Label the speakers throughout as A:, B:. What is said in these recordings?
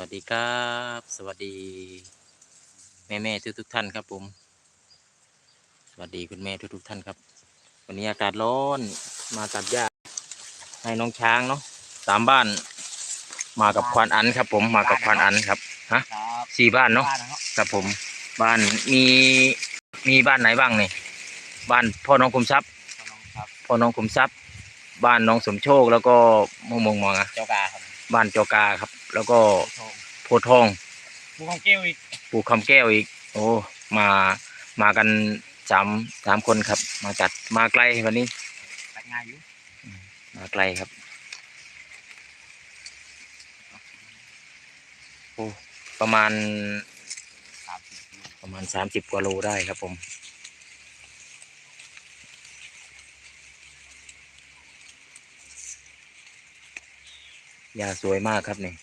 A: วัสดีครับ สวัสดี แม่แม่ทุกทุกๆท่านครับผม สวัสดีคุณแม่ทุกทุกๆท่านครับ วันนี้อากาศร้อนมาตัดหญ้าให้น้องช้างเนาะสามบ้าน มากับควานอันครับ ผมมากับควานอันครับฮะ
B: ครับ
A: สี่บ้านเนาะ
B: บ้านนะครับ
A: ครับผม บ้านมีมีบ้านไหนบ้างนี่บ้านพ่อน้องคุมทรัพย์
B: น้องครับ
A: พ่อน้องคุมทรัพย์ บ้านน้องสมโชคแล้วก็มงมงมองอะ
B: เจ้ากาครับ
A: บ้านจอกาครับ แล้วก็
B: ทอง
A: โพธิ์ทอง
B: ภูของแก้วอีก
A: ปู่คำแก้วอีก โอ้มามากันสามสามคนครับ มาจัดมาไกลวันนี้
B: ตัดง่ายอยู่
A: มาไกลครับโอ้ประมาณ
B: สามสิบกิโล
A: ประมาณสามสิบกว่าโลได้ครับผมยาสวยมากครับนี่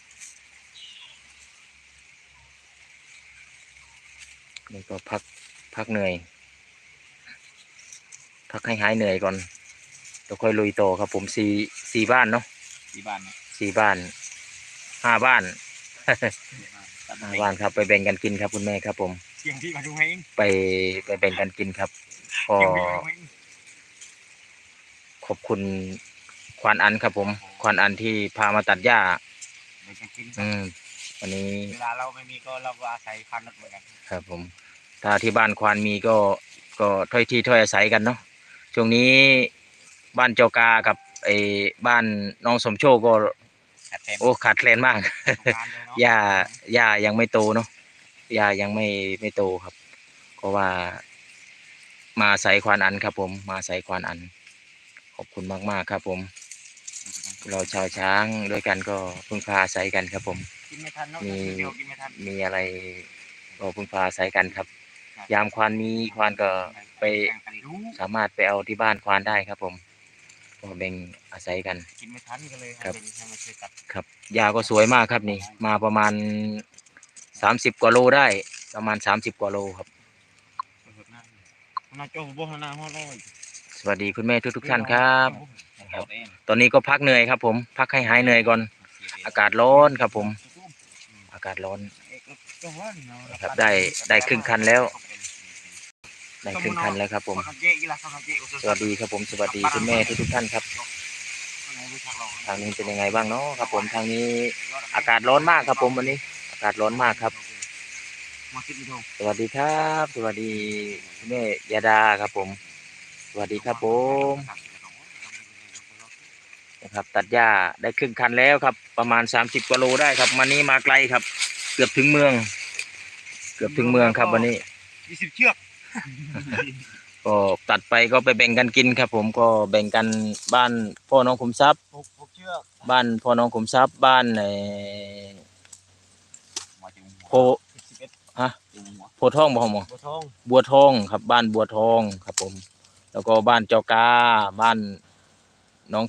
A: นี่ก็พักพักเหนื่อย พักให้หายเหนื่อยก่อนแล้วค่อยลุยต่อครับ ผมสี่สี่บ้านเนาะ
B: ที่บ้านเนี่ย
A: สี่บ้านห้าบ้าน
B: ตัด
A: ห้า
B: ไม่
A: บ้านครับไปแบ่งกันกินครับคุณแม่ครับ ผม
B: เสียงที่มาดูให้เอง
A: ไปไปแบ่งกันกินครับก็
B: เสียงที่มาดูให้เอง
A: ขอบคุณควานอันครับ ผม ควานอันที่พามาตัดหญ้า
B: เดี๋ยวจะกิน
A: อืม วันนี้
B: เวลาเราไม่มีก็เราก็อาศัยพันรถเหมือนกัน
A: ครับผม ถ้าที่บ้านควานมีก็ก็ถ้อยที่ถ้อยอาศัยกันเนาะช่วงนี้บ้านเจ้ากากับไอ้บ้านน้องสมโชคก็
B: แต่เต็ม
A: โอ้ขาดแคลนมาก
B: งานเลยเนาะ
A: หญ้าหญ้ายังไม่โตเนาะหญ้ายังไม่ไม่โตครับ ก็ว่า มาใส่ควานอันครับ ผม มาใส่ควานอัน ขอบคุณมาก ๆ ครับ ผม เราชาวช้างด้วยกันก็พึ่งพาอาศัยกันครับผม
B: กินไม่ทันเนาะ
A: มี
B: เดียวกินไม่ทัน
A: มีอะไรก็พึ่งพาอาศัยกันครับ
B: ครับ
A: ยามควานมีควานก็ไป
B: แบ่งกันรู้
A: สามารถไปเอาที่บ้านควานได้ครับ ผมก็แบ่งอาศัยกัน
B: กินไม่ทันก็เลยให้
A: ครับ
B: เป็นให้มาช่วยตัด
A: ครับยาก็สวยมากครับนี่ มาประมาณสามสิบกว่าโลได้ ประมาณสามสิบกว่าโลครับ
B: หน้าโจ้บ่หน้าห้อร้อย
A: สวัสดีคุณแม่ทุกๆท่านครับ
B: ครับ
A: ตอนนี้ก็พักเหนื่อยครับ ผมพักให้หายเหนื่อยก่อน อากาศร้อนครับ ผมอากาศร้อนครับได้ได้ครึ่งคันแล้วได้ครึ่งคันแล้วครับผม สวัสดีครับผมสวัสดีคุณแม่ทุกๆท่านครับ ทางนี้เป็นยังไงบ้างเนาะครับ ผมทางนี้อากาศร้อนมากครับผมวันนี้ อากาศร้อนมากครับ
B: มาคิดดู
A: สวัสดีครับ สวัสดีคุณแม่ยาดาครับผม สวัสดีครับผม นะครับ ตัดหญ้าได้ครึ่งคันแล้วครับ ประมาณสามสิบกว่าโลได้ครับวันนี้มาไกลครับ เกือบถึงเมือง เกือบถึงเมืองครับวันนี้
B: ยี่สิบเชือก
A: ก็ตัดไปก็ไปแบ่งกันกินครับ ผมก็แบ่งกันบ้านพ่อน้องขุมทรัพย์
B: หกหกเชือก
A: บ้านพ่อน้องขุมทรัพย์บ้านไอ้
B: มาถึง
A: โพ
B: สิบเอ็ด
A: ฮะ
B: ถึงหัว
A: โพธิ์ทองบ่หมอ
B: บัวทอง
A: บัวทองครับ บ้านบัวทองครับ ผม แล้วก็บ้านเจ้ากาบ้านน้อง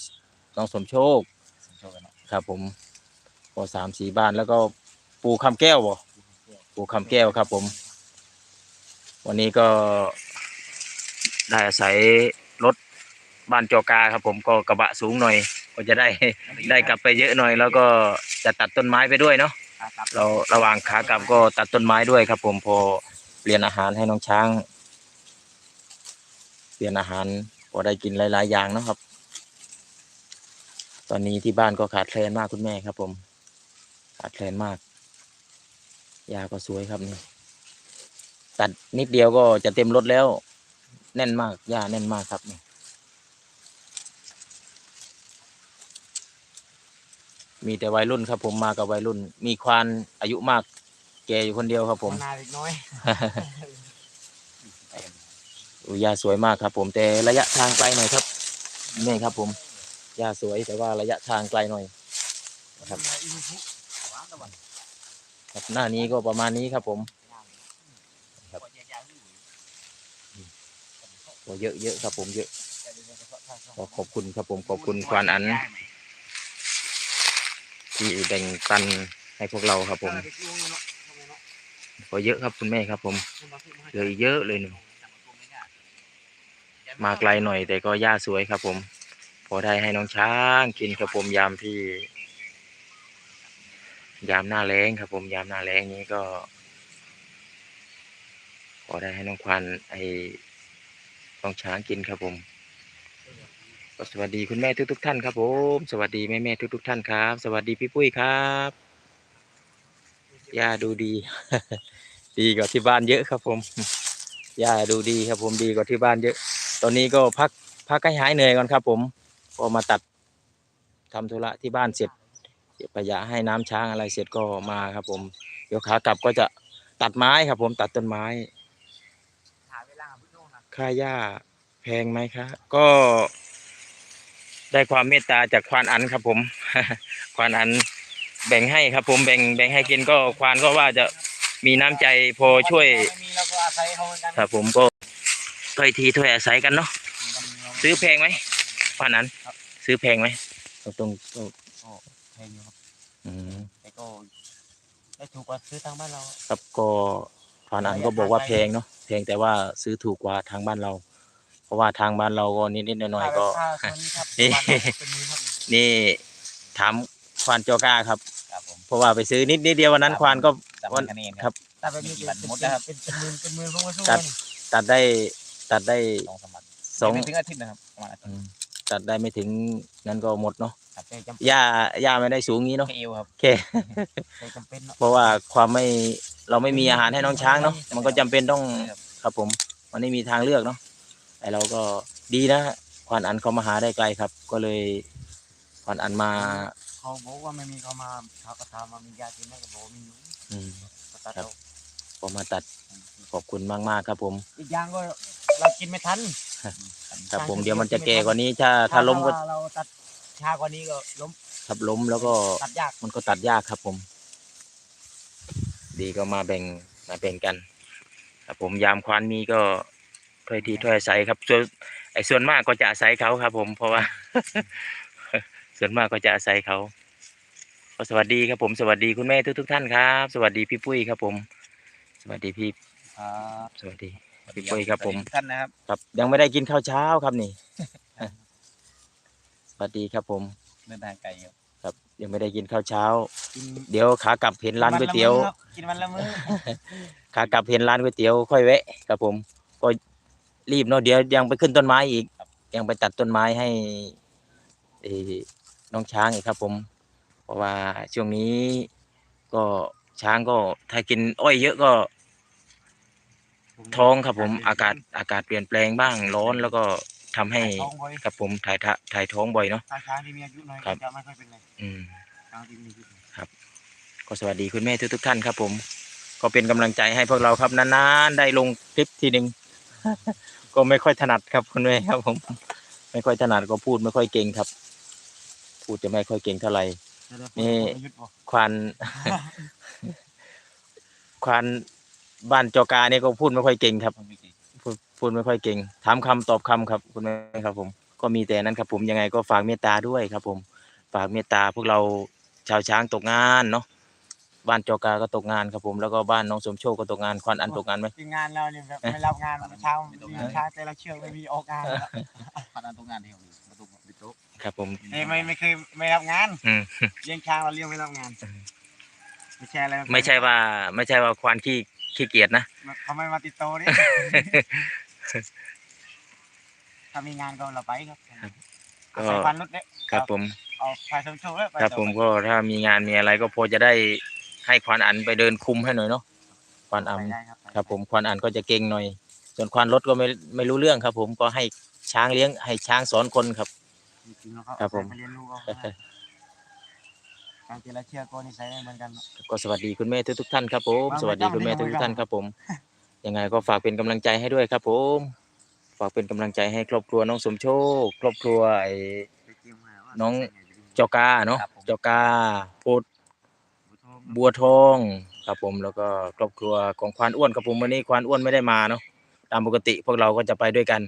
A: น้องสมโชค
B: สมโชคกันเนาะ
A: ครับ ผมก็สามสี่บ้านแล้วก็ปู่คำแก้วบ่ปู่คำแก้วครับ ผม วันนี้ก็ได้อาศัยรถบ้านเจอกาครับ ผมก็กระบะสูงหน่อย ก็จะได้ได้กลับไปเยอะหน่อย แล้วก็จะตัดต้นไม้ไปด้วยเนาะ
B: ครับ
A: เราระหว่างขากลับก็ตัดต้นไม้ด้วยครับ ผมพอเปลี่ยนอาหารให้น้องช้าง เปลี่ยนอาหารพอได้กินหลาย ๆ อย่างเนาะครับ ตอนนี้ที่บ้านก็ขาดแคลนมากคุณแม่ครับ ผม ขาดแคลนมากยาก็สวยครับนี่ ตัดนิดเดียวก็จะเต็มรถแล้ว แน่นมากหญ้าแน่นมากครับนี่มีแต่วัยรุ่นครับ ผมมากับวัยรุ่น มีควานอายุมาก แกอยู่คนเดียวครับ ผม
B: นาเล็กน้อย
A: อุยหญ้าสวยมากครับ ผมแต่ระยะทางไกลหน่อยครับนี่ครับผม หญ้าสวยแต่ว่าระยะทางไกลหน่อยนะครับครับหน้านี้ก็ประมาณนี้ครับผมก็เยอะเยอะครับผมเยอะก็ขอบคุณครับผมขอบคุณควานอัน ที่แบ่งปันให้พวกเราครับผมก็เยอะครับคุณแม่ครับผมเลยเยอะเลยหนึ่งมาไกลหน่อยแต่ก็หญ้าสวยครับผม อได้ให้น้องช้างกินครับผมยามที่ ยามหน้าแล้งครับ ผมยามหน้าแล้งนี้ก็ขอได้ให้น้องควันไอ้น้องช้างกินครับผมก็สวัสดีคุณแม่ทุกทุกท่านครับผม สวัสดีแม่แม่ทุกทุกท่านครับ สวัสดีพี่ปุ้ยครับย่าดูดี ดีกว่าที่บ้านเยอะครับผมย่าดูดีครับผมดีกว่าที่บ้านเยอะ ตอนนี้ก็พักพักให้หายเหนื่อยก่อนครับผม พอมาตัดทำธุระที่บ้านเสร็จเก็บขยะให้น้ำช้างอะไรเสร็จก็มาครับ ผมเดี๋ยวขากลับก็จะตัดไม้ครับ ผมตัดต้นไม้
B: หาเวลาพุ่งโน่นนะ
A: ค่าหญ้าแพงไหมครับก็ได้ความเมตตาจากควานอันครับ ผมควานอันแบ่งให้ครับ ผมแบ่งแบ่งให้กินก็ควานก็ว่าจะมีน้ำใจพอช่วย
B: ไม่มีเราก็อาศัยเขาเหมือนกัน
A: ครับผมก็ถ้อยทีถ้อยอาศัยกันเนาะซื้อแพงไหม ควานอันซื้อแพงไหมตรงตรงตรง
B: แพงอยู่ครับ
A: อืม
B: แต่ก็ได้ถูกกว่าซื้อทางบ้านเรา
A: ครับก็ควานอันก็บอกว่าแพงเนาะแพงแต่ว่าซื้อถูกกว่าทางบ้านเรา เพราะว่าทางบ้านเราก็นิดๆหน่อยๆก็
B: ค่าส่วนครับ
A: นี่
B: ประมาณเป็นหมื่นครับ
A: นี่ถามควานจอกล้าครับ
B: ครับผม
A: เพราะว่าไปซื้อนิดนิดเดียววันนั้นควานก็
B: จำ
A: วัน
B: กันเอง
A: ครับ
B: ถ้าเป็นนี่เป็นหมดนะครับเป็นเป็นหมื่นเป็นหมื่นพวกมาสู้
A: ตั
B: กั
A: ด
B: น
A: ตัดได้ตัดได้
B: สองสามวัน
A: สอง
B: ไม่ถึงอาทิตย์นะครับประมาณอาทิต
A: อื
B: ย์
A: ม ตัดได้ไม่ถึงนั้นก็หมดเนาะ
B: ครับแต่จำ
A: หญ้าหญ้าไม่ได้สูงงี้เนาะ
B: แค่เอวครับ
A: โอเค
B: แต่จำเป็นเนาะ
A: เพราะว่าความไม่เราไม่มีอาหารให้น้องช้างเนาะมันก็จำเป็นต้อง
B: ครับ
A: ครับผมมันไม่มีทางเลือกเนาะแต่เราก็ดีนะควานอันเขามาหาได้ไกลครับ ก็เลยควานอันมา
B: เขาบอกว่าไม่มีเขามาเขาก็ถามว่ามียากินไหมก็บอกว่ามีอยู่
A: อืม
B: ก็ตัด
A: ครับ
B: เอา
A: พอมาตัดขอบคุณมากๆครับผม
B: อีกอย่างก็เรากินไม่ทัน
A: ครับผมเดี๋ยวมันจะแก่กว่านี้ถ้าถ้าล้มก็
B: ว่เราตัดช้ากว่านี้ก็ล้ม
A: ครับล้มแล้วก็
B: ตัดยาก
A: มันก็ตัดยากครับผม ดีก็มาแบ่งมาแบ่งกัน ครับผมยามควานมีก็ถ้อยทีถ้อยอาศัยครับส่วนไอ้ส่วนมากก็จะอาศัยเขาครับ ผมเพราะว่า ส่วนมากก็จะอาศัยเขาก็สวัสดีครับผมสวัสดีคุณแม่ทุกทุกๆท่านครับ สวัสดีพี่ปุ้ยครับผม สวัสดีพี่
B: ครับ
A: สวัสดี พี่ปุ้ยครับผม
B: ท่านนะครับ
A: ครับ ยังไม่ได้กินข้าวเช้าครับนี่ สวัสดีครับผม
B: เดินทางไกลครับ
A: ครับ ยังไม่ได้กินข้าวเช้า
B: กิน
A: เดี๋ยวขากลับเห็นร้านก๋วยเตี๋ยว
B: กินวันละมื้อครับ
A: ขากลับเห็นร้านก๋วยเตี๋ยวค่อยแวะครับผม ก็รีบเนาะเดี๋ยวยังไปขึ้นต้นไม้อีก ยังไปตัดต้นไม้ให้เอ่อน้องช้างอีกครับ ผม เพราะว่าช่วงนี้ก็ช้างก็ถ้ากินอ้อยเยอะก็ ท้องครับผม อากาศอากาศเปลี่ยนแปลงบ้างร้อนแล้วก็ทำให้
B: ท้องบ่อย
A: ครับผมถ่ายทะถ่ายท้องบ่อยเนาะ
B: ถ้าช้างที่มีอายุน้อย
A: ครับ
B: จะไม่ค่อยเป็นไร
A: อืม
B: ช้างที่มีอายุน้อย
A: ก็สวัสดีคุณแม่ทุกทุกๆท่านครับผม ก็เป็นกำลังใจให้พวกเราครับนานๆได้ลงคลิปทีหนึ่ง ก็ไม่ค่อยถนัดครับคุณแม่ครับผม ไม่ค่อยถนัดก็พูดไม่ค่อยเก่งครับ พูดจะไม่ค่อยเก่งเท่าไหร่
B: เดี๋ยวๆ
A: นี่
B: อายุบ่
A: ควาน ควาน บ้านจอกาเนี่ยก็พูดไม่ค่อยเก่งครับ
B: ผมไม่เก่ง
A: พูดพูดไม่ค่อยเก่ง ถามคำตอบคำครับคุณแม่ครับ ผมก็มีแต่นั้นครับ ผมยังไงก็ฝากเมตตาด้วยครับ ผมฝากเมตตาพวกเราชาวช้างตกงานเนาะบ้านจอกาก็ตกงานครับผมแล้วก็บ้านน้องสมโชคก็ตกงานควานอันตกงานไหม
B: ทีมงานเราเนี่ยแบบไม่รับงานเช้ามีช้างแต่ละเชือกไม่มีออกงานแล้ว
C: พันอันตรงงานที่ผมประตูปิดโต๊ะ
A: ครับผม
B: เอ้ยไม่ไม่เคยไม่รับงาน
A: อืม
B: เลี้ยงช้างเราเลี้ยงไม่รับงาน ไม่ใช่อะไร
A: ไม่ใช่ว่า ไม่ใช่ว่าควานขี้ ขี้เกียจนะ
B: เขาไม่มาติดโตเนี่ยถ้ามีงานก็เราไปครับ
A: ก็
B: ใส่พันรถเนี่ย
A: ครับผม
B: เอาไฟชมโชว์แล้วไป
A: ครับผมก็ถ้ามีงานมีอะไรก็พอจะได้ให้ควานอันไปเดินคุมให้หน่อยเนาะควานอัน
B: ไปได้ครับ
A: ครับผมควานอันก็จะเก่งหน่อย ส่วนควานรถก็ไม่ไม่รู้เรื่องครับ ผมก็ให้ช้างเลี้ยงให้ช้างสอนคนครับ
B: จริงๆแล้วก็
A: ครับผม
B: ไปเรียนรู้เอา การเจรเชือกก็นิสัยไม่เหมือนกัน
A: ก็สวัสดีคุณแม่ทุกทุกๆท่านครับผม
B: มา
A: สวัสดีคุณแม่ทุกทุกๆท่านครับผมยังไงก็ฝากเป็นกำลังใจให้ด้วยครับผม ฝากเป็นกำลังใจให้ครอบครัวน้องสมโชค ครอบครัวไอ้ น้อง จอกาเนาะจอกาโพดบัวทองครับผมแล้วก็ครอบครัวของควานอ้วนครับผมวันนี้ควานอ้วนไม่ได้มาเนาะตามปกติพวกเราก็จะไปด้วยกัน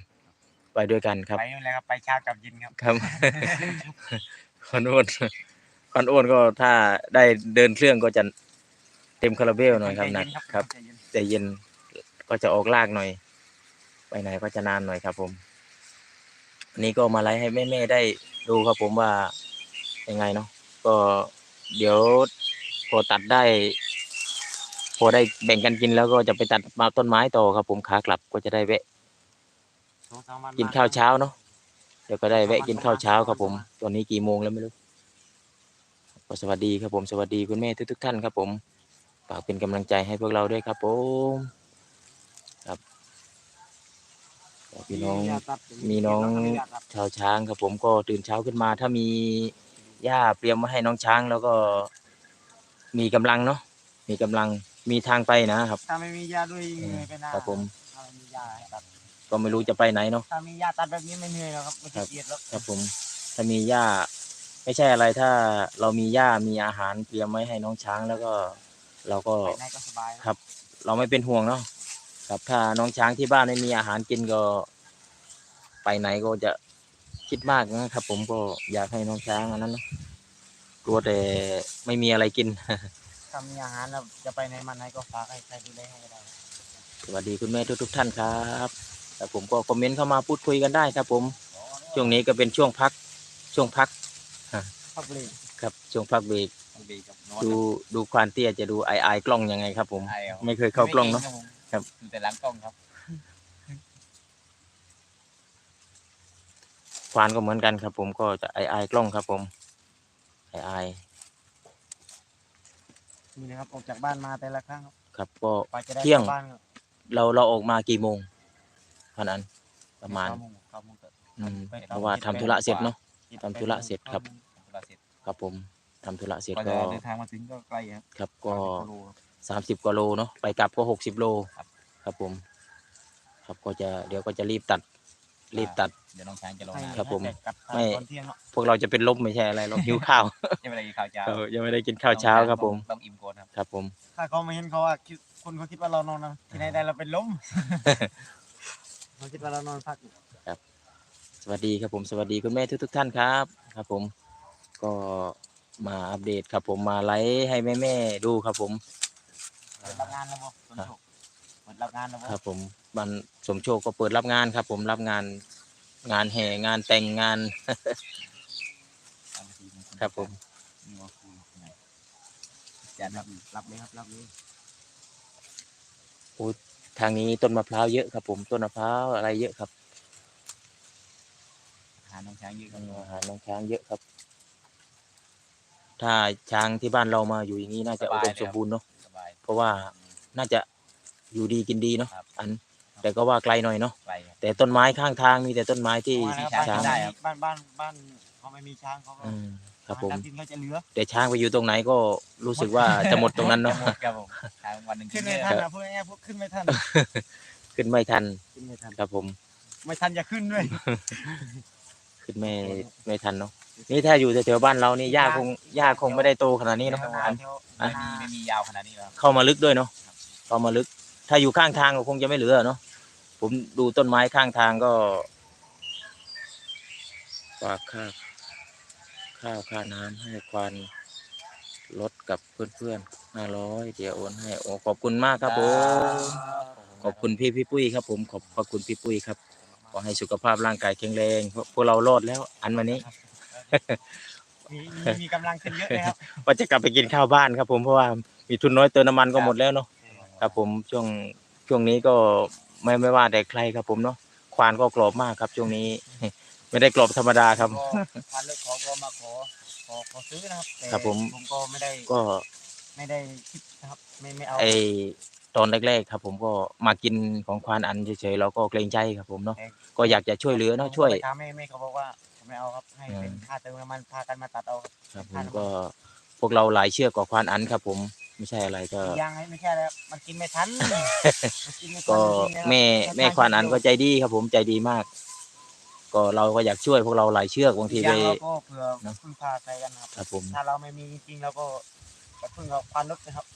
A: ไปด้วยกันครับ
B: ไปนู่นเลยครับไปเช้ากับเยินครับ
A: ครับ ควานอ้วน ควานอ้วนก็ถ้าได้เดินเครื่องก็จะเต็มคาราเบลหน่อยครับนะครับ
B: ใจเย็น
A: แต่เย็นก็จะออกลากหน่อย ไปไหนก็จะนานหน่อยครับ ผมอันนี้ก็มาไลฟ์ให้แม่ๆได้ดูครับ ผมว่ายังไงเนาะก็เดี๋ยวพอตัดได้ พอได้แบ่งกันกินแล้วก็จะไปตัดมาต้นไม้ต่อครับ ผมขากลับก็จะได้แวะ
B: สองสามวัน
A: กินข้าวเช้าเนาะเดี๋ยวก็ได้แวะกินข้าวเช้าครับผม ตอนนี้กี่โมงแล้วไม่รู้ก็ สวัสดีครับผมสวัสดีคุณแม่ทุกๆท่านครับผมฝากเป็นกำลังใจให้พวกเราด้วยครับผมครับพี่น้อง
B: ญาติตัด
A: มีน้อง
B: ญาติตัด
A: ชาวช้างครับผมก็ตื่นเช้าขึ้นมา ถ้ามีหญ้าเตรียมมาให้น้องช้าง แล้วก็มีกำลังเนาะมีกำลังมีทางไปนะครับ
B: ถ้าไม่มีญาติด้วยเหนื่อยไปนะครับ
A: ผม
B: ถ้าไม่มีญาติให้ตัด
A: ก็ไม่รู้จะไปไหนเนาะ
B: ถ้ามีญาติตัดแบบนี้ไม่เหนื่อยแล้วครับไม่
A: ครั
B: ขี้
A: บ
B: เกียจแล้ว
A: ครับผมถ้ามีหญ้า ไม่ใช่อะไรถ้าเรามีหญ้ามีอาหารเตรียมไว้ให้น้องช้างแล้วก็ เราก็
B: ไปไหนก็สบาย
A: ครับ เราไม่เป็นห่วงเนาะครับถ้าน้องช้างที่บ้านไม่มีอาหารกินก็ ไปไหนก็จะคิดมากนะครับ ผมก็อยากให้น้องช้างอันนั้นเนาะกลัวแต่ไม่มีอะไรกิน
B: ถ้ามีอาหารแล้วจะไปไหนมาไหนก็ฝากให้ใครดูแลให้ได้
A: สวัสดีคุณแม่ทุก ๆ ท่านครับแต่ผมก็คอมเมนต์เข้ามาพูดคุยกันได้ครับ ผมช่วงนี้ก็เป็นช่วงพัก ช่วงพัก
B: พักเลย
A: ครับช่วงพักเบรก
C: ต้องดีกับโน้ต
A: ดูดูควานเตี้ยจะดูไอไอกล้องยังไงครับ ผม
C: ไอ้ครับ
A: ไม่เคยเข้ากล้องเนาะ ครับ
C: ดูแต่หล้างกล้องครับ
A: ควานก็เหมือนกันครับ ผมก็จะไอไอกล้องครับ ผมไอไอ
B: นี่นะครับออกจากบ้านมาแต่ละครั้งครับ
A: ครับก็
B: กว่าจะได้
A: เที่ยง
B: กลับบ้านก็
A: เราเราออกมากี่โมงพันอันประมาณ
B: เก้โงเก้าโมงเกิด
A: อืมเพราะว่าทำธุระเสร็จเนาะ ทำธุระเสร็จครับ
C: ธุระเสร็จ
A: ครับผมทำธุระเสร็จ
C: กว่า
A: ก็
C: จะเดินทางมาถึงก็ไกลครับ
A: ครับก็
C: กิโลครับ
A: สามสิบกว่าโลเนาะไปกลับก็หกสิบโล
C: ครับ
A: ครับผม ครับก็จะเดี๋ยวก็จะรีบตัด รีบตัด
C: เดี๋ยวน้องช้างจะลง
B: ให้
C: น้ำ
A: ครับผม
B: ให้กลับ
A: ไม่
B: ตอนเที่ยงเนาะ
A: พวกเราจะเป็นลมไม่ใช่อะไรหรอกหิวข้าว
C: ยังไม่ได้กินข้าวเช้า
A: เออยังไม่ได้กินข้าวเช้าครับผม
C: ต้องอิ่มก่อนครับ
A: ครับผม
B: ถ้าเขาไม่เห็นเขาว่าคิดคนเขาคิดว่าเรานอนนะที่ไหนได้เราเป็นลม เขาคิดว่าเรานอนพักอยู่
A: สวัสดีครับผมสวัสดีคุณแม่ทุกทุกๆท่านครับ ครับผม ก็มาอัปเดตครับผมมาไลฟ์ให้แม่แม่ๆดูครับผม
B: เปิดรับงานแล้วบ่ต้นโชคเปิดรับงานแล้วบ่
A: ครับผมบันสมโชคก็เปิดรับงานครับ ผมรับงานงานแห่งานแต่งงาน ครับผม
C: นี่ว่าคุยไงจะนับ
B: รับเลยครับรับเลย
A: ทางนี้ต้นมะพร้าวเยอะครับ ผมต้นมะพร้าวอะไรเยอะครับ
C: หาน้องช้างเยอะครับ
A: อาหารน้องช้างเยอะครับ ถ้าช้างที่บ้านเรามาอยู่อย่างนี้น่าจะอุดมสมบูรณ์เนาะ
C: สบาย
A: เพราะว่าน่าจะอยู่ดีกินดีเนาะ
C: ครับ
A: อันแต่ก็ว่าไกลหน่อยเนาะ
C: ไกลครับ
A: แต่ต้นไม้ข้างทางมีแต่ต้นไม้ที่
B: เพราะว่า
C: ช้าง
A: ช้าง
C: ได้ครับ
B: บ้านบ้านบ้านเขาไม่มีช้างเขาก็
A: อืมครับผม
B: อาหากินเขาจะเหลือ
A: แต่ช้างไปอยู่ตรงไหนก็รู้สึกว่าจะหมดตรงนั้นเนาะ
C: จะหมดครับผมช้างวันหนึ่ง
B: ขึ้น
C: เย
B: ไม่
C: อะ
B: ทัน
C: ครับ
B: อะพูดง่ายๆพูดขึ้นไม่ทัน
A: ขึ้นไม่ทัน
B: ขึ้นไม่ทัน
A: ครับผม
B: ไม่ทันอย่าขึ้นด้วย
A: ขึ้นไม่ไม่ทันเนาะนี่ถ้าอยู่แถวๆบ้านเรานี่หญ้าคงหญ้าคงไม่ได้โตขนาดนี้เนาะ
B: ดี๋ยว
A: อัน
B: เดี๋ยว
C: ไม่มีไม่มียาวขนาดนี้แล้ว
A: เข้ามาลึกด้วยเนาะเข้ามาลึก ถ้าอยู่ข้างทางก็คงจะไม่เหลือเนาะผมดูต้นไม้ข้างทางก็ฝากค่าข้าวค่าน้ำให้ควานลดกับเพื่อนๆห้าร้อยเดี๋ยวโอนให้โอ้ขอบคุณมากครับผมขอบคุณพี่พี่ปุ้ยครับผมขอบขอบคุณพี่ปุ้ยครับข อให้สุขภาพร่างกายแข็งแรงพวกพวกเรารอดแล้ว อันวันนี้
B: มีมีมีกำลังขึ้นเยอะเลยครับ
A: ว่าจะกลับไปกินข้าวบ้านครับ ผมเพราะว่ามีทุนน้อยเติมน้ำมันก็หมดแล้วเนาะครับ ผมช่วงช่วงนี้ก็ไม่ไม่ว่าแต่ใครครับ ผมเนาะควานก็กรอบมากครับ ช่วงนี้ ไม่ได้กรอบธรรมดาครับ
B: ก็ทานเลิกขอก็มาขอขอขอซื้อนะครับแต่
A: ครับผม
B: ผมก็ไม่ได้
A: ก็
B: ไม่ได้คิดนะครับ ไม่ไม่เอา
A: ไอ ตอนแรกๆครับ ผมก็มากินของควานอันเฉยๆเราก็เกรงใจครับ ผมเนาะก็อยากจะช่วยเหลือเนาะช่วย
B: ผมก็ไปถามแม่แม่เขาบอกว่าไม่เอาครับให้เป็น
A: อืม
B: ค่าเติมน้ำมันพากันมาตัดเอาครับ
A: ครับผมก็พวกเราหลายเชือกกว่าควานอันครับ ผมไม่ใช่อะไรก็
B: อีกอยังให้ไม่ใช่แล้วมันกินไม่ทันมันกินไม่ทัน
A: ก็
B: จริงๆนะครับ
A: แม่แม่ควานอันก็ใจดีครับ ผมใจดีมาก ก็เราก็อยากช่วยพวกเราหลายเชือกบางที
B: อีกอ
A: ไป
B: ย่างเราก็เผื่อ
A: เนอะ
B: พึ่งพาใครกันครับ
A: ครับผม
B: ถ้าเราไม่มีจริงๆเราก็จะพึ่งเอาควานรถนะครับ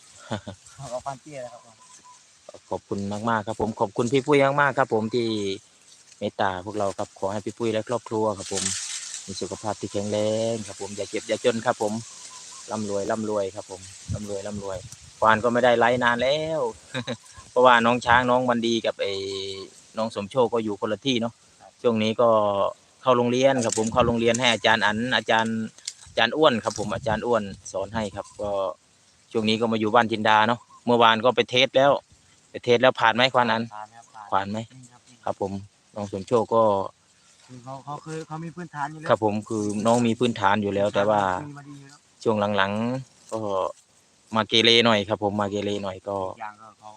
B: เอาควานเตี้ยนะครับ
A: ขอบคุณมากๆครับ ผมขอบคุณพี่ปุ้ยมากๆครับ ผมที่เมตตาพวกเราครับขอให้พี่ปุ้ยและครอบครัวครับ ผมมีสุขภาพที่แข็งแรงครับ ผมอย่าเจ็บอย่าจนครับ ผมร่ำรวยร่ำรวยครับ ผมร่ำรวยร่ำรวยควานก็ไม่ได้ไลฟ์นานแล้ว เพราะว่าน้องช้างน้องวันดีกับไอ้น้องสมโชคก็อยู่คนละที่เนาะช่วงนี้ก็เข้าโรงเรียนครับ ผมเข้าโรงเรียนให้อาจารย์อันอาจารย์อาจารย์อ้วนครับ ผมอาจารย์อ้วนสอนให้ครับ ก็ช่วงนี้ก็มาอยู่บ้านจินดาเนาะเมื่อวานก็ไปเทสแล้ว ไปเทสแล้วผ่านไหมควานอัน
B: ผ่านครับผ่าน
A: ผ่านไหม
B: นี่ครับนี่
A: ครับผมน้องสมโชคก็
B: คือเขาเขาคือเขามีพื้นฐานอยู่แล้ว
A: ครับผมคือน้องมีพื้นฐานอยู่แล้ว แต่ว่า
B: มีมาดีอยู่แล้ว
A: ช่วงหลังๆ ก็มาเกเรหน่อยครับ ผมมาเกเรหน่อยก็
B: อีกอย่างก็เขา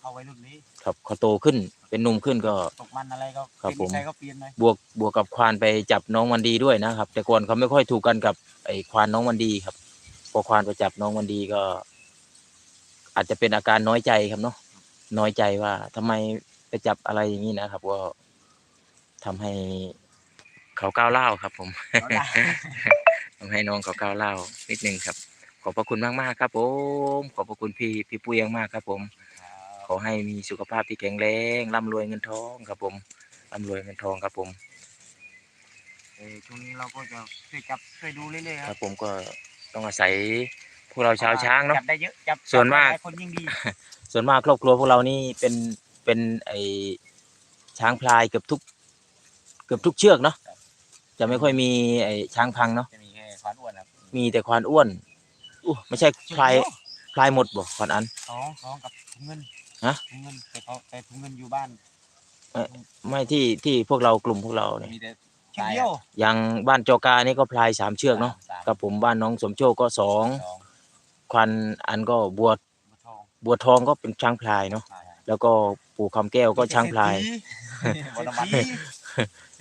B: เขาวัยรุ่นนี้
A: ครับเขาโตขึ้นเป็นหนุ่มขึ้นก็
B: ตกมันอะไรก็
A: ครับ
B: เปลี่ยน
A: ผม
B: นิสัยก็เปลี่ยนไป
A: บวกบวกกับควานไปจับน้องวันดีด้วยนะครับ แต่ก่อนเขาไม่ค่อยถูกกันกับไอ้ควานน้องวันดีครับ พอควานไปจับน้องวันดีก็ อาจจะเป็นอาการน้อยใจครับเนาะ น้อยใจว่าทำไมไปจับอะไรอย่างนี้นะครับ ก็ทำให้เขาก้าวเล่าวครับ ผม
B: เอาได้
A: ทำให้น้องเขาก้าวเล่าวนิดนึงครับ ขอบพระคุณมากมากๆครับ ผม ขอบพระคุณพี่พี่ปุ้ยมากๆครับ ผม ขอให้มีสุขภาพที่แข็งแรงร่ำรวยเงินทองครับ ผมร่ำรวยเงินทองครับ ผม
B: เออช่วงนี้เราก็จะช่วยจับช่วยดูเรื่อยๆค
A: ค
B: รั
A: รั
B: บบ
A: ผมก็ต้องอาศัยพวกเราชาวช้างเนาะ
B: จับได้เยอะจับ
A: ส่วนมาก
B: จับได้หลยคนยิ่งดี
A: ส่วนมากครอบครัวพวกเรานี่เป็นเป็นไอช้างพลายเกือบทุก เกือบทุกเชือกเนาะจะไม่ค่อยมีไอช้างพังเนาะ
C: จะมีแค่ควานอ้วนครับ
A: มีแต่ควานอ้วนอู้ไม่ใช่พลายพลายหมดบ่ควานอัน
B: สองสองกับถุงเงิน
A: ฮะ
B: ถุงเงินแต่เขาแต่ถุงเงินอยู่บ้าน
A: ไม่ที่ที่พวกเรากลุ่มพวกเราเนี่ย
C: มีแต่
B: เชือกเดียว
A: อย่างบ้านจอกานี่ก็พลายสามเชือกเนาะ
C: สาม
A: กับผมบ้านน้องสมโชคก็สอง
C: สอง
A: ควันอันก็บัว
B: บัวทอง
A: บัวทองก็เป็นช้างพลายเนาะ
C: ใช่
A: แล้วก็ปู่คำแก้วก็ช้างพลาย
B: เศรษฐี
C: วันน้ำมัน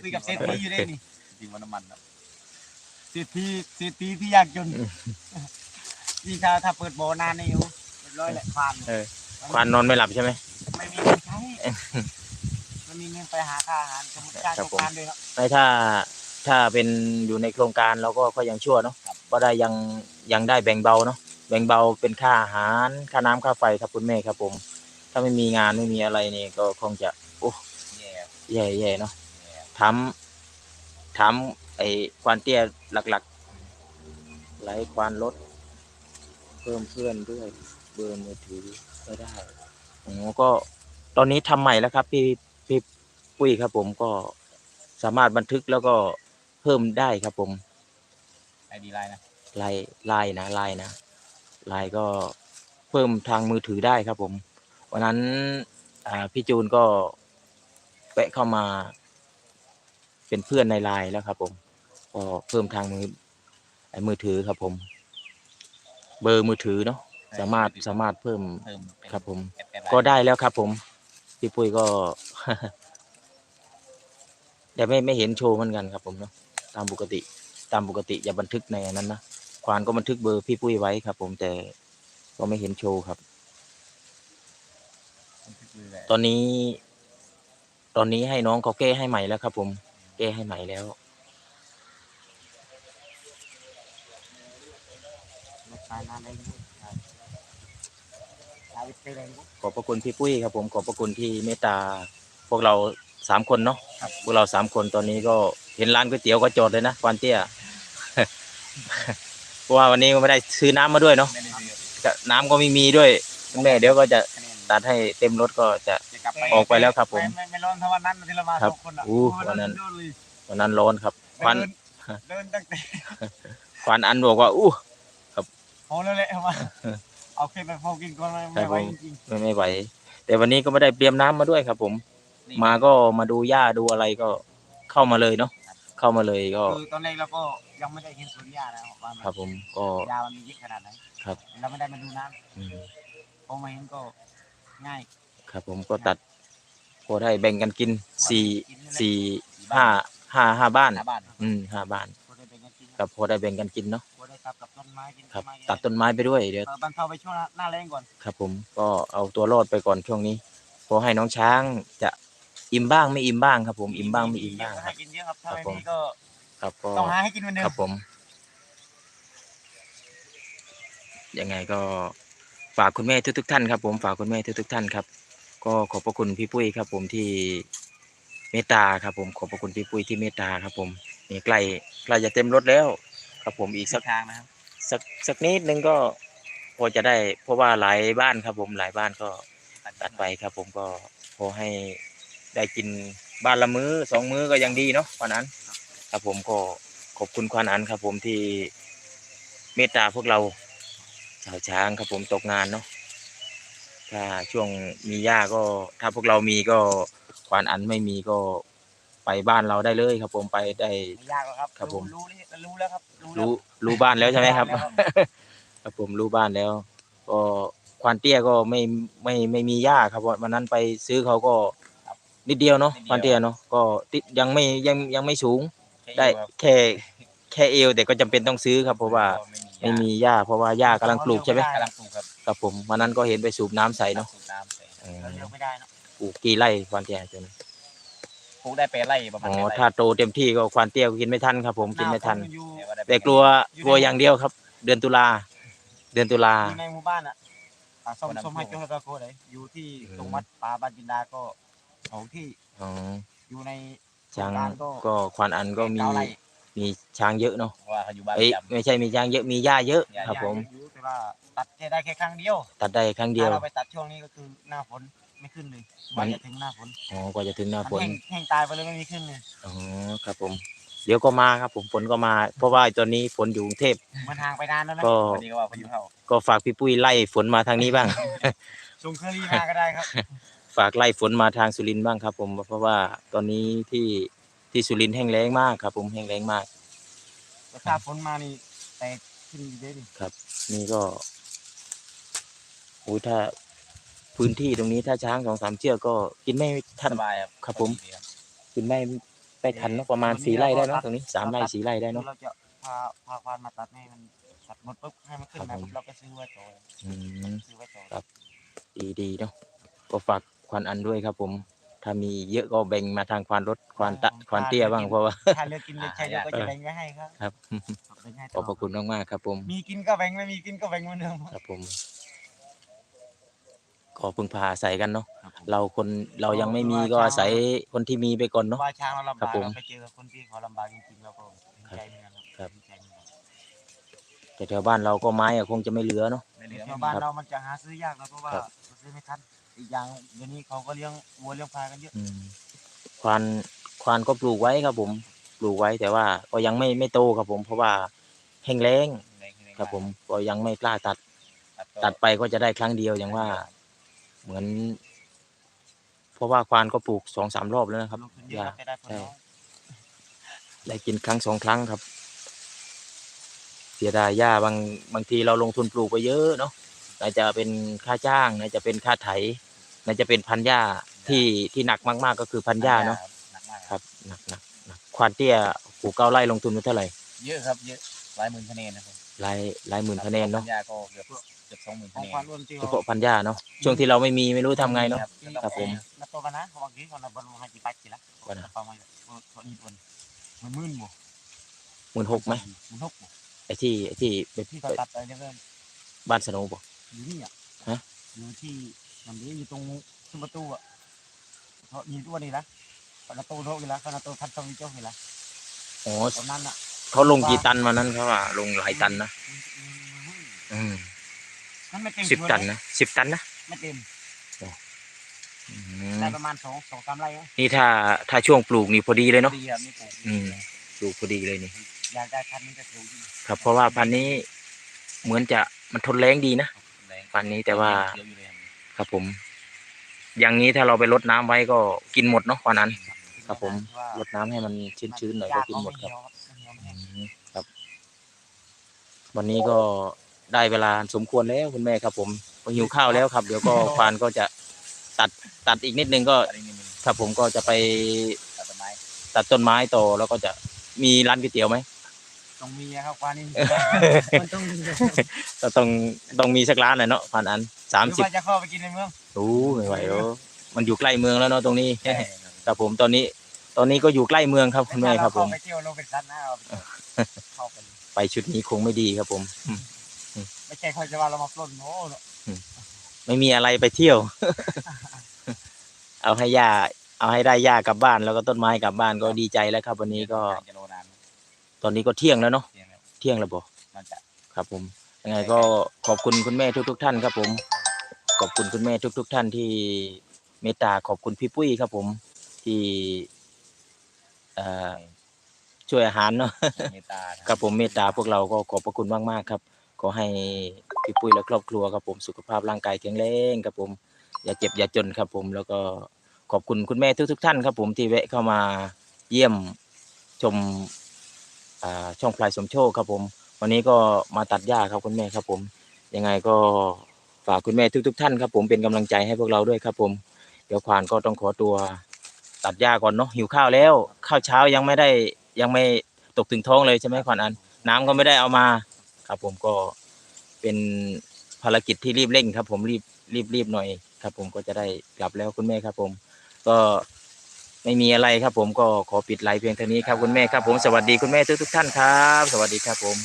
B: คุยกับเศรษฐีอยู่ได้นี่
C: จริงวันน้ำมันครับ
B: เศรษฐีเศรษฐีที่ยากจนนี่ถ้าถ้าเปิดบ่อนานนี่โอ้เรียบร้อยแหละควาน
A: เออควานนอนไม่หลับใช่ไหม
B: ไม่มีเงินใช้ไม่มีเงินไปหาค่าอาหารสมุดจ้าง
A: ครับ
B: โค
A: ผม
B: รงการด้วยครับ
A: ไม่ถ้าถ้าเป็นอยู่ในโครงการเราก็ก็ยังชั่วเนาะก็ได้ยังยังได้แบ่งเบาเนาะ แบ่งเบาเป็นค่าอาหาร ค่าน้ำค่าไฟครับคุณแม่ครับผม ถ้าไม่มีงานไม่มีอะไรนี่ก็คงจะโอ้
C: แย่
A: แย่แย่เนาะ
C: แย่
A: ถามถามไอ้ควานเตี้ยหลักๆไหลควานรถเพิ่มเพื่อนด้วยเบอร์มือถือก็ได้อ๋อก็ตอนนี้ทำใหม่แล้วครับ พี่พี่ปุ้ยครับ ผมก็สามารถบันทึกแล้วก็เพิ่มได้ครับผม
C: ไอดีไลน์นะ
A: ไลน์ไลน์นะไลน์นะ ไลน์ก็เพิ่มทางมือถือได้ครับผม วันนั้นอ่าพี่จูนก็แวะเข้ามา เป็นเพื่อนในไลน์แล้วครับ ผมก็เพิ่มทางมือไอ้มือถือครับผม เบอร์มือถือเนาะสามารถสามารถเพิ่ม
C: เพิ่มเป็น
A: ครับ ผม
C: แอดแอดลน์
A: ก็ได้แล้วครับ ผมพี่ปุ้ยก็แต่ไม่ไม่เห็นโชว์เหมือนกันครับ ผมเนาะตามปกติ ตามปกติอย่าบันทึกในอันนั้นนะ ควานก็บันทึกเบอร์พี่ปุ้ยไว้ครับ ผมแต่ก็ไม่เห็นโชว์ครับ
C: บันทึกเลยแหละ
A: ตอนนี้ ตอนนี้ให้น้องเขาแก้ให้ใหม่แล้วครับ ผม แก้ให้ใหม่แล้ว
B: รถตายนานเองครับตายไปเต็มเลย
A: ขอบพระคุณพี่ปุ้ยครับ ผมขอบพระคุณที่เมตตา พวกเราสามคนเนาะพวกเราสามคนตอนนี้ก็เห็นร้านก๋วยเตี๋ยวก็จอดเลยนะควานเตี้ย เพราะว่าวันนี้ก็ไม่ได้ซื้อน้ำมาด้วยเนาะ
C: ไม่ได้ซื้อ
A: ก็น้ำก็ไม่มีด้วยคุณแม่เดี๋ยวก็จะ
C: คะแนน
A: ตัดให้เต็มรถก็จะ
C: จะกลับไป
A: ออกไปแล้วครับผม
B: ไม่ไม่ไม่ร้อนเท่าวันนั้นที่เรามา
A: ครับ
B: สองคนอะ
A: อู้
B: โวั
A: นนั้น
B: เดิเลย
A: วันนั้นร้อนครับควัน
B: เดินเดินตั้งแต่
A: ควันอันบอกว่าอู้
B: พอแล้วแหละเอามาเอาแค่ไปพอกินก่อนไม่ไหว
A: ครับผม
B: จริง
A: ไม่ไม่ไหวแต่วันนี้ก็ไม่ได้เตรียมน้ำมาด้วยครับผม
C: นี่
A: มาก็มาดูหญ้าดูอะไรก็เข้ามาเลยเนาะเข้ามาเลยก็
B: ๆคือตอนแรกเราก็ ยังไม่ได้เห็นสวนหญ้านะว่ามัน
A: ครับผมก็
B: หญ้ามันมีเยอะขนาดไหน
A: ครับ
B: เราไม่ได้มาดูน้
A: อืมำ
B: พอมาเห็นก็ง่าย
A: ครับผมก็ตัด พอได้แบ่งกันกินสี่
B: กินนี่แหละ
A: สี่ห้าห้าห้าบ้าน
C: หน้าบ้าน
A: อืมห้าบ้าน
B: พอได้แบ่งกันกิน
A: ครับพอได้แบ่งกันกินเนาะ
B: พอได้ตัดกับต้นไม้กิน
A: ครับ
B: ต้นไม้กิน
A: ตัดต้นไม้ไปด้วยเดี๋ยว
B: เออบรรเทาไปช่วงหน้าแรงก่อน
A: ครับผมก็เอาตัวรอดไปก่อนช่วงนี้พอให้น้องช้างจะอิ่มบ้างไม่อิ่มบ้างครับ ผมอิ่มบ้างไม่อิ่มบ้างค
B: ให้
A: รับ
B: กินเยอะครับถ้า
A: ครับ
B: ไม่
A: ผม
B: มีก็
A: ครับก็
B: ต้องหาให้กินเหมือนเดิ
A: ค
B: ม
A: รับผม ยังไงก็ฝากคุณแม่ทุกๆท่านครับผมฝากคุณแม่ทุกๆท่านครับ ก็ขอบพระคุณพี่ปุ้ยครับ ผมที่เมตตาครับ ผมขอบพระคุณพี่ปุ้ยที่เมตตาครับ ผมนี่ใกล้ใกล้จะเต็มรถแล้ว ครับผมอีกสั
C: สั
A: ก
C: กทางนะครับ
A: สักสักนิดนึงก็พอจะได้ เพราะว่าหลายบ้านครับ ผมหลายบ้านก็ตัดไปครับ ผมก็พอให้ได้กินบ้านละมื้อสองมื้อก็ยังดีเนาะวันนั้น ครับผมก็ขอบคุณควานอันครับผมที่เมตตาพวกเราชาวช้างครับผมตกงานเนาะถ้าช่วงมีหญ้าก็ถ้าพวกเรามีก็ควานอันไม่มีก็ไปบ้านเราได้เลยครับผมไปได้
B: ไม่ยากหรอกครับ
A: ครับผม
B: รู้นี่รู้แล้วครับแล้ว
A: รู้รู้บ้านแล้วใช่ไหมครับ ครับผมรู้บ้านแล้ว ก็ควานเตี้ยก็ไม่ไม่ไม่มีหญ้าครับวันนั้นไปซื้อเขาก็นิดเดียวเนาะควานเตี้ยเนาะก็ติดยังไม่ยังยังไม่สูง ได้แค่แค่เอวแต่ก็จำเป็นต้องซื้อครับเพราะว่าไม่มีหญ้าเพราะว่าหญ้ากำลังปลูกใช่ไหม
C: กำลังปลูกครับ
A: ครับผมวันนั้นก็เห็นไปสูบน้ำใส่เนาะ
C: สูบน้ำใส่
A: เออ
B: เราเลี้ยงไม่ได้เนอะ
A: ปลูกกี่ไร่ควานเตี้ยจน
C: ปลูกได้แปดไร่ประมาณ
A: อ๋อ
C: แปดไร่
A: ถ้าโตเต็มที่ก็ควานเตี้ยก็กินไม่ทันครับผมกินไม่ทัน
B: หาฝอยู่
C: แต่ว่าได้
A: แต่กลัวกลัวอย่างเดียวครับ เดือนตุลาเดือนตุลา
B: อยู่ในหมู่บ้านอะอ่าส้มส้มให้เจ้าตะโกเลยอยู่ที่
A: อืม
B: ตรงวัดป่าบ้านจินดาก็สองที่
A: อ๋อ
B: อยู่ใน
A: ช้าง
B: โครการ
A: ก็ควานอันก็มี
B: เก้าไร่
A: มีช้างเยอะเนาะ
C: เพราะว่าเขาอยู่บ้าน
A: เอ้ย
C: ประจำ
A: ไม่ใช่มีช้างเยอะมีหญ้าเยอะ
C: หญ้า
A: ครับ ผม
B: อยู่แต่ว่าตัดแค่ได้แค่ครั้งเดียว
A: ตัดได้ครั้งเดียว
B: ถ้าเราไปตัดช่วงนี้ก็คือหน้าฝนไม่ขึ้นเลย
A: มั
B: มัน นจะถึงหน้าฝน
A: อ๋อกว่าจะถึงหน้าฝ
B: มันแห้งแห้งตายไปเลยไม่มีขึ้นเลย
A: อ๋อครับผม เดี๋ยวก็มาครับผมฝนก็มา เพราะว่าตอนนี้ฝนอยู่กรุงเทพ
B: มันห่างไปนานแล้วนะ
A: ก็
C: วันนี้ก็ว่าพายุเข้า
A: ก็ฝากพี่ปุ้ยไล่ฝนมาทางนี้บ้าง
B: ส่งเคอรี่มาก็ได้ครับ
A: ฝากไล่ฝนมาทางสุรินทร์บ้างครับ ผมเพราะว่าตอนนี้ที่ที่สุรินทร์แห้งแล้งมากครับ ผมแห้งแล้งมาก
B: แต่ถ้าฝนมานี่แตกขึ้นเยอะดิ
A: นี่ก็โอ้ยถ้าพื้นที่ตรงนี้ถ้าช้างสองสามเชือกก็กินไม่ทัน
C: สบายครับ
A: ครับผม
C: ดีครับ
A: กินไม่ไปทันเนอะประมาณสี่ไร่ได้เนอะตรงนี้สามไร่สี่ไร่ได้เนาะ
B: เราจะพาพาควานมาตัดให้มันตัดหมดปุ๊บให้มันขึ้น
A: ครั
B: มา
A: บผม
B: ปุ๊บเราก็ซื้อไว้ต่อ
A: อืม
B: ซื้อไว้ต่อ
A: ครับดีดีเนาะก็ฝาก ควานอันด้วยครับ ผม ถ้ามีเยอะก็แบ่งมาทางควานรถควานตะควานเตี้ยบ้างเพราะว่า
B: ถ้าเลือกกินเลือกใช้เดี๋ยวก็จะแบ่งไว้ให้ครับ
A: ครับ
B: แบ่งให้
A: ขอบพระคุณมากๆครับ ผม
B: มีกินก็แบ่งไม่มีกินก็แบ่งเหมือนเดิม
A: ครับผมก็พึ่งพาอาศัยกันเนาะเราคนเรายังไม่มีก็อาศัยคนที่มีไปก่อนเนาะ
B: ว่าช้างเราลำ
A: ครับ
B: บาก
A: ผม
B: เราไปเจอกับคนที่เขาลำบากจริงๆเราก็เห็นใจเหมือนกัน
A: ครับ
B: เห็นใจเหมือนกัน
A: แต่แถวบ้านเราก็ไม้อะคงจะไม่เหลือเนาะ
C: ไม่เหลือ
B: ชา
C: ไม่
B: ว
C: มี
B: บ้าน
A: ครับ
B: เรามันจะหาซื้อยากนะเพราะว่า
A: ครับ
B: เราซื้อไม่ทัน อีกอย่างเดี๋ยวนี้เขาก็เลี้ยงวัวเลี้ยงควายกันเยอะ
A: อืมควานควานก็ปลูกไว้ครับผม ปลูกไว้แต่ว่าก็ยังไม่ไม่โตครับผม เพราะว่าแห้งแล้งครับผมก็ยังไม่กล้าตัดตัดไปก็จะได้ครั้งเดียวอย่างว่า เหมือน เพราะว่าควานก็ปลูกสองสามรอบแล้วนะครับ
B: ลงทุนเยอะเราจะได้ผลน้อย
A: ได้กินครั้งสองครั้งครับ เสียดายหญ้าบางบางทีเราลงทุนปลูกไปเยอะเนาะไหนจะเป็นค่าจ้างไหนจะเป็นค่าไถ ไหนจะเป็นพันหญ้าที่ที่หนักมากๆก็คือพันหญ้าเนาะ
C: หนักมาก
A: ครับหนักหนักหนักควานเตี้ยปลูกเก้าไร่ลงทุนไปเท่าไหร่
C: เยอะครับเยอะหลายหมื่นคะแนนนะครับ
A: หลายหลายหมื่นคะแนนเนาะ
C: ปัญญาก็เกือบเกือบสองหมื่น
B: ขอ
C: คะ
B: ง
C: แน
B: ควาน
C: น
B: รวมจริง
A: เฉพาะพันหญ้าเนาะช่วงที่เราไม่มีไม่รู้ทำไงเนาะครับผม
B: นับตัวกันนะบางทีเขานับบอลมาให้กี่ปัดกี่ละ
A: วันน่ะ
B: ประมาณเขาอีกคนมันมื่นบ่
A: หมื่นหกไหม
B: หมื่นหกบ่
A: ไอ้ที่ไอ้ที่ไป
B: ที่เขาตัดไปเนี่ยก็
A: บ้านสโนว์บอก
B: อยู่นี่อะ
A: ฮะ
B: อยู่ที่ มันนี้อยู่ตรงซุ้มประตูอะเขามีตัวนี้ละคนาโตโทกนี่ละคนาโตพันทองนี่เจ้านี่ละ
A: อ๋อ
B: ตรงนั้นอะ
A: เขาลงกี่ตันมานั้นเขาว่าลงหลายตันนะอืม
B: มันไม่เต็ม
A: สิบตันนะสิบตันนะ
B: ไม่เต็ม
A: อืม
B: ได้ประมาณสองสองสามไร่นะ
A: นี่ถ้าถ้าช่วงปลูกนี่พอดีเลยเนาะ
C: ดีครับนี่ปลูก
A: อืมปลูกพอดีเลยนี่
B: อยากได้พันธุ์นี้จะสูงจริง
A: ครับเพราะว่าพันธุ์นี้เหมือนจะมันทนแรงดีนะ
C: แรง
A: พันธุ์นี้แต่ว่า
C: เขียวอยู่เลยครับ
A: ครับผม อย่างนี้ถ้าเราไปรดน้ำไว้ก็กินหมดเนาะวันนั้น ครับผม
B: ว่าร
A: ดน้ำให้มันชื้นๆหน่อยก็กินหมดครับ
B: ยากเขาไเหี่ยวครับ
A: อืมครับ วันนี้ก็ได้เวลาสมควรแล้วคุณแม่ครับ ผมก็หิวข้าวแล้วครับ เดี๋ยวก็ ควานก็จะตัดตัดอีกนิดนึงก็
C: อันนี้มี
A: ครับผมก็จะไป
C: ตัดต้นไม้
A: ตัดต้นไม้ต่อแล้วก็จะมีร้านก๋วยเตี๋ยวไหม
B: ต้องมีอะครับควานี่มันต้องมี
A: ก็ต้องต้องมีสักร้านหน่อยเนาะพันอันสาม
B: หรือ
A: สิบ
B: ว่าจะเข้าไปกินในเมือง
A: โอ้ไม่ไหวแล้วมันอยู่ใกล้เมืองแล้วเนาะตรงนี้
C: ใช่ครับ
A: ครับผมตอนนี้ ตอนนี้ก็อยู่ใกล้เมืองครับคุณแม่ครับผม
B: เข้าไปเที่ยวโรบินสันนะเอาไปเที่ยวเข้าไป
A: ไปชุดนี้คงไม่ดีครับผมอืม
B: ไม่ใช่เขาจะว่าเรามาปล้นโอ้เนอะ
A: ไม่มีอะไรไปเที่ยว เอาให้ย่าเอาให้ได้ย่ากลับบ้าน แล้วก็ต้นไม้กลับบ้านก็ดีใจแล้วครับ วันนี้ก็
C: จะโลนาน
A: ตอนนี้ก็เที่ยงแล้วเนาะ
C: เที่ยงแล้ว
A: เที่ยงแล้วบ่
C: น่าจะ
A: ครับผมยังไงก็ขอบคุณคุณแม่ทุก ๆ ท่านครับผม ขอบคุณคุณแม่ทุก ๆ ท่านที่เมตตาขอบคุณพี่ปุ้ยครับผมที่เอ่อช่วยอาหารเนาะ
C: เมตตา
A: ครับผมเมตตาพวกเราก็ขอบพระคุณมากๆครับ ขอให้พี่ปุ้ยและครอบครัวครับผมสุขภาพร่างกายแข็งแรงครับผมอย่าเจ็บอย่าจนครับผมแล้วก็ขอบคุณคุณแม่ทุกๆท่านครับผมที่แวะเข้ามาเยี่ยมชมอ่า ช่องพลายสมโชคครับผม วันนี้ก็มาตัดหญ้าครับคุณแม่ครับผม ยังไงก็ฝากคุณแม่ทุกๆท่านครับผมเป็นกำลังใจให้พวกเราด้วยครับผม เดี๋ยวควานก็ต้องขอตัวตัดหญ้าก่อนเนาะหิวข้าวแล้ว ข้าวเช้ายังไม่ได้ยังไม่ตกถึงท้องเลยใช่ไหมควานอัน น้ำก็ไม่ได้เอามาครับผมก็เป็นภารกิจที่รีบเร่งครับ ผมรีบรีบรีบหน่อยครับ ผมก็จะได้กลับแล้วคุณแม่ครับผม ก็ ไม่มีอะไรครับผมก็ขอปิดไลฟ์เพียงเท่านี้ครับคุณแม่ครับผมสวัสดีคุณแม่ทุกทุกท่านครับ สวัสดีครับผม